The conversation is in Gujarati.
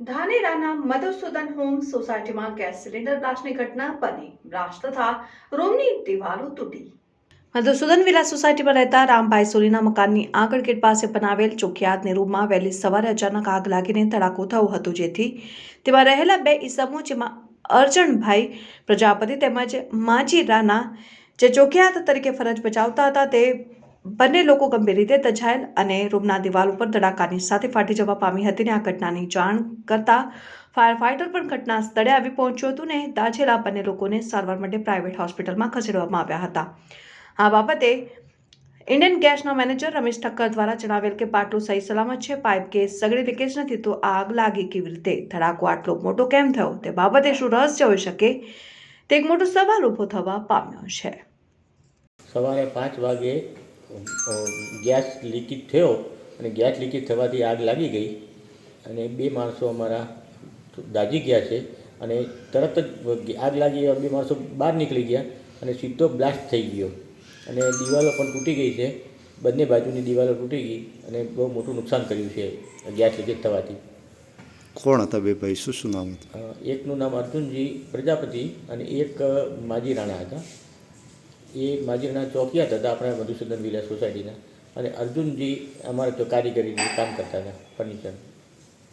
ધાનેરાના મધુસૂદન હોમ સોસાયટીમાં ગેસ સિલિન્ડર બ્લાસ્ટની ઘટના બની. બ્લાસ્ટ તથા રૂમની દિવાલો તૂટી. મધુસૂદન વિલા સોસાયટીમાં રહેતા રામભાઈ સોનીના મકાનની આગળ ગેટ પાસે બનાવેલ ચોકિયાતની રૂમમાં વહેલી સવારે અચાનક આગ લાગીને તડાકો થયો હતો જેથી તેમાં રહેલા બે ઈસમો જેમાં અર્જણભાઈ પ્રજાપતિ તેમજ માજી રાના જે ચોકિયાત તરીકે ફરજ બજાવતા હતા, તે બંને લોકો ગંભીર રીતે તજાયેલ અને રૂમના દિવાલ ઉપર ધડાકાની સાથે ફાટી જવા પામી હતી ને આ ઘટનાની જાણ કરતા ફાયર ફાઇટર પણ ઘટના સ્થળે આવી પહોંચ્યું હતું ને દાઝેલા બંને લોકોને સારવાર માટે પ્રાઇવેટ હોસ્પિટલમાં ખસેડવામાં આવ્યા હતા. આ બાબતે ઇન્ડિયન ગેસના મેનેજર રમેશ ઠક્કર દ્વારા જણાવેલ કે પાટલું સહી સલામત છે, પાઇપ કે સગડી લીકેજ નથી તો આગ લાગી કેવી રીતે? ધડાકો આટલો મોટો કેમ થયો? તે બાબતે શું રહસ્ય હોઈ શકે? તે એક મોટો સવાલ ઊભો થવા પામ્યો છે. સવારે પાંચ વાગે ગેસ લીકેજ થયો અને ગેસ લીકેજ થવાથી આગ લાગી ગઈ. અને બે માણસો અમારા દાઝી ગયા છે અને તરત જ આગ લાગી બે માણસો બહાર નીકળી ગયા અને સીધો બ્લાસ્ટ થઈ ગયો. અને દિવાલો પણ તૂટી ગઈ છે. બંને બાજુની દિવાલો તૂટી ગઈ અને બહુ મોટું નુકસાન કર્યું છે ગેસ લીકેજ થવાથી. કોણ હતા બે ભાઈ? શું શું નામ હતું? એકનું નામ અર્જુનજી પ્રજાપતિ અને એક માજી રાણા હતા. એ માજીરના ચોકિયા હતા, આપણા મધુસૂદન વિલા સોસાયટીના. અને અર્જુનજી અમારે તો કારીગરીનું કામ કરતા હતા, ફર્નિચર.